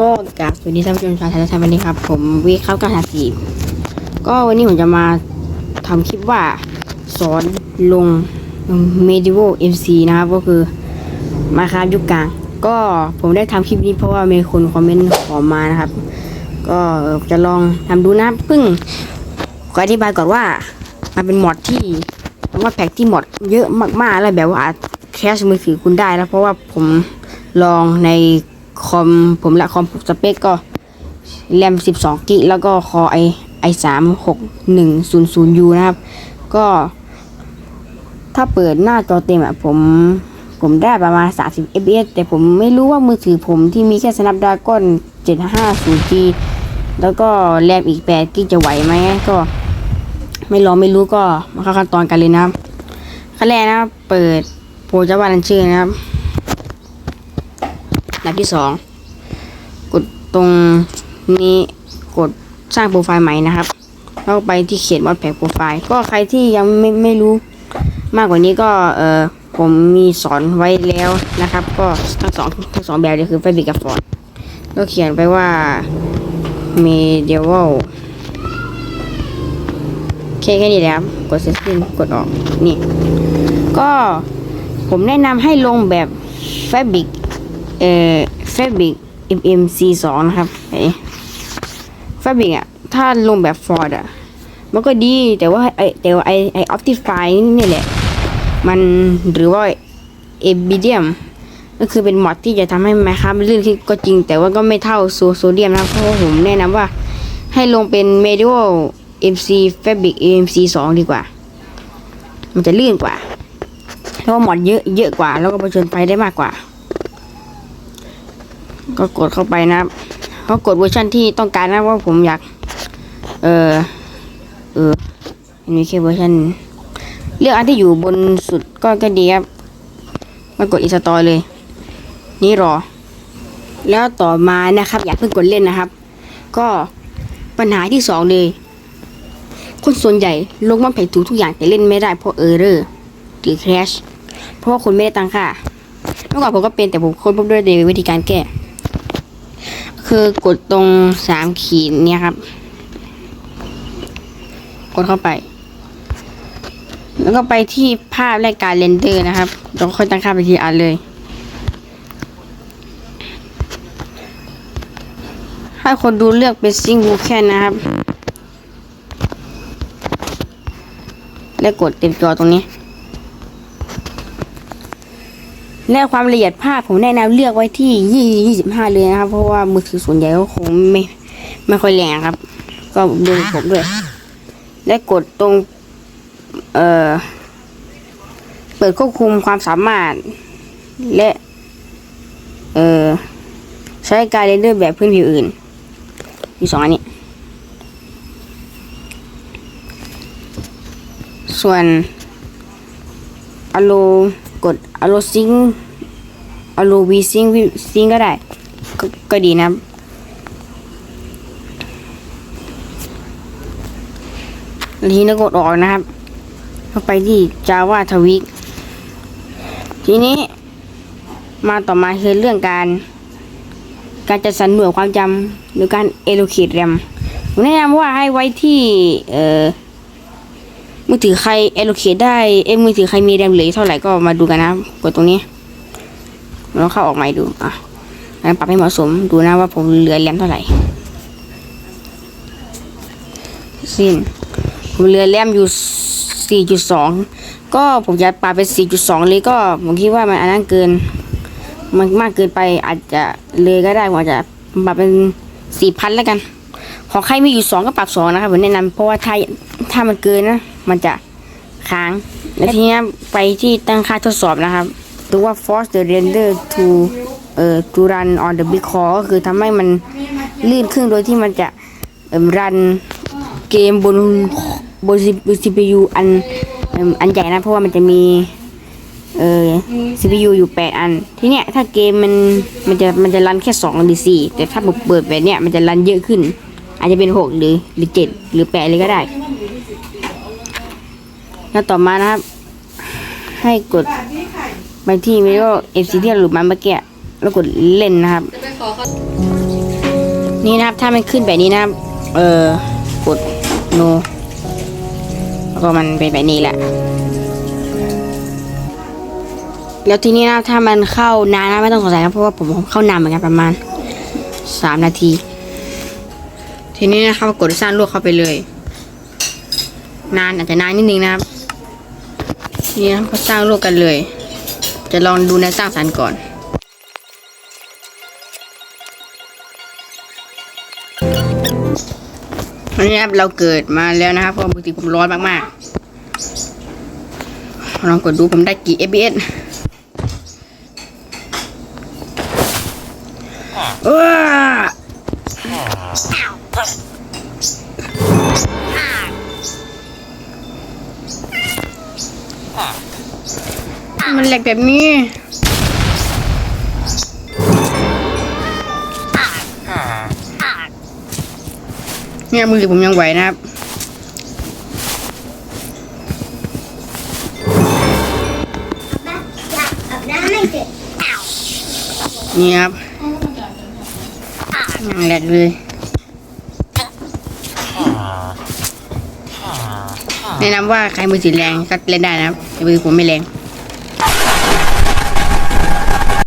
ก็กราบสวัสดีท่านผู้ชมชาวไทยและไทยวันนี้ครับ ผมวีครับการหาสีก็วันนี้ผมจะมาทำคลิปว่าสอนลง Medieval MC นะครับก็คือมาครับยุคกลาง ก็ผมได้ทำคลิปนี้เพราะว่ามีคนคอมเมนต์ขอมานะครับ ก็จะลองทำดูนะเพิ่งขออธิบายก่อนว่ามันเป็นมอดที่ผมว่าแพ็กที่มอดเยอะมากๆแล้วแบบว่าแคชมือถือคุณได้แล้วเพราะว่าผมลองใน คอมผมและคอมสเปคก็แรม 12 กิกแล้วก็คอไอไอสามหกหนึ่งศูนย์ศูนย์ยูนะครับ ก็ ถ้าเปิดหน้าจอเต็มอะผมผมได้ประมาณ 30 fps แต่ผมไม่รู้ว่ามือถือผมที่มีแค่ Snapdragon 750G แล้วก็แรมอีก8กิกจะไหวไหมก็ ไม่รอไม่รู้ก็มาเข้าขั้นตอนกันเลยนะครับขั้นแรกนะครับเปิดโปรเจาวาลันชื่อนะครับ ดับที่สองกดตรงนี้กดสร้างโปรไฟล์ใหม่นะครับแล้วไปที่เขียนวอดแพ็กโปรไฟล์ก็ใครที่ยังไม่ไม่รู้มากกว่านี้ก็เออผมมีสอนไว้แล้วนะครับ ก็ทั้งสองทั้งสองแบบเลยคือไฟบิกกับฟอร์ดก็เขียนไปว่า medieval แค่แค่นี้และครับกดเซตติ้งกดออกนี่ ก็ผมแนะนำให้ลงแบบ Fabric เอ่อ Fabric MMC 2 นะครับไอ้ Fabric อะ ถ้าลงแบบ Ford อะ มันก็ดีแต่ว่าไอแต่ว่าไอไอ Optify นี่แหละ มันหรือว่า a b i d i u m ก็คือเป็นมอดที่จะทำให้ Minecraft มันลื่นขึ้นก็จริง แต่ว่าก็ไม่เท่าโซโซเดียมนะเพราะว่าผมแนะนำว่า ให้ลงเป็น Medieval MC Fabric AMC 2 ดีกว่า มันจะลื่นกว่า แล้วก็หมอดเยอะเยอะกว่า แล้วก็ประชนไฟได้มากกว่า ก็กดเข้าไปนะครับก็กดเวอร์ชันที่ต้องการนะว่าผมอยาก เออเอออันนี้แค่เวอร์ชันเลือกอันที่อยู่บนสุดก็ก็ดีครับมากดอินสตอลเลย นี่รอ แล้วต่อมานะครับ อย่าเพิ่งกดเล่นนะครับ ก็ปัญหาที่สองเลย คนส่วนใหญ่ลงมาแผงถูกทุกอย่างแต่เล่นไม่ได้เพราะเออร์เรอร์หรือ crash เพราะว่าคนไม่ได้ตังค่าเมื่อก่อนผมก็เป็นแต่ผมค้นพบด้วยวิธีการแก้ คือกดตรงสามขีดเนี่ยครับ กดเข้าไป แล้วก็ไปที่ภาพและการเรนเดอร์นะครับเราค่อยตั้งค่าไปทีอันเลย ให้คนดูเลือกเป็นซิง g ูแค่นะครับ และกดเต็มจอตรงนี้ และความละเอียดภาพผมแนะนำเลือกไว้ที่ยี่ยี่สิบห้าเลยนะครับ เพราะว่ามือถือส่วนใหญ่ก็คงไม่ไม่ค่อยแรงครับ ก็ดูผมด้วย และกดตรง เอ่อ เปิดควบคุมความสามารถ และ เอ่อ ใช้การเรนเดอร์แบบพื้นผิวอื่น มีสองอันนี้ ส่วนอโล กดอโลซิงอโลวีซิงซิงก็ได้กก็ดีนะครับแล้วทีนี้กดออกนะครับเข้าไปที่ Java ทวิกทีนี้มาต่อมาคือเรื่องการ การจัดสรรหน่วยความจำหรือการ allocate RAM ผมแนะนำว่าให้ไว้ที่เอ่อ มือถือใคร allocate ได้เอ้มือถือใครมีแรมเหลือเท่าไหร่ก็มาดูกันนะกดตรงนี้แล้วเข้าออกใหม่ดูอะแล้วปรับให้เหมาะสมดูนะว่าผมเหลือแรมเท่าไหร่สิ้นผมเหลือแรมอยู่4.2 ก็ผมจะปรับเป็น 4.2 เลยก็ผมคิดว่ามันอันนั้นเกิน มันมากเกินไปอาจจะเลยก็ได้ผมอาจจะปรับเป็น 4,000 แล้วกัน ของใครมีอยู่ 2 ก็ปรับ 2 นะครับผมแนะนำเพราะว่าถ้าถ้ามันเกินนะ มันจะค้างแล้วทีนี้ไปที่ตั้งค่าทดสอบนะครับดูว่า force the render to เอ่อ to run on the big core ก็คือทำให้มันลื่นขึ้นโดยที่มันจะเอ่อรันเกมบนบน CPU อันอิ่มอันใหญ่นะ เพราะว่ามันจะมีเอ่อ CPU อยู่ 8 อัน ทีเนี้ยถ้าเกมมันมันจะมันจะรันแค่2หรือ4แต่ถ้าผมเปิดแบบเนี้ยมันจะรันเยอะขึ้น อาจจะเป็น 6 หรือหรือ 7 หรือ8เลยก็ได้ แล้วต่อมานะครับ ให้กดไปที่วิดีโอ FC ที่เราหลุดมาเมื่อกี้แล้วกดเล่นนะครับ นี่นะครับถ้ามันขึ้นแบบนี้นะครับ เออกด no แล้วก็มันเป็นแบบนี้แหละ แล้วทีนี้นะถ้ามันเข้านานนะไม่ต้องสงสัยนะเพราะว่าผมเข้านานเหมือนกันประมาณสามนาที ทีนี้นะครับกดสร้างลวกเข้าไปเลย นานอาจจะนานนิดนึงนะครับ นี่นะครับก็สร้างลวกกันเลย จะลองดูในสร้างสรรค์ก่อนวันนี้นะครับเราเกิดมาแล้วนะครับเพราะปกติผมร้อนมากๆลองกดดูผมได้กี่ fps เออ มันแหลกแบบนี้ เนี่ยมือผมยังไหวนะครับอาบน้ำไม่เสร็จนี่ครับยังแหลกเลยแนะนำว่าใครมือสีแรงก็เล่นได้นะครับแต่มือผมไม่แรง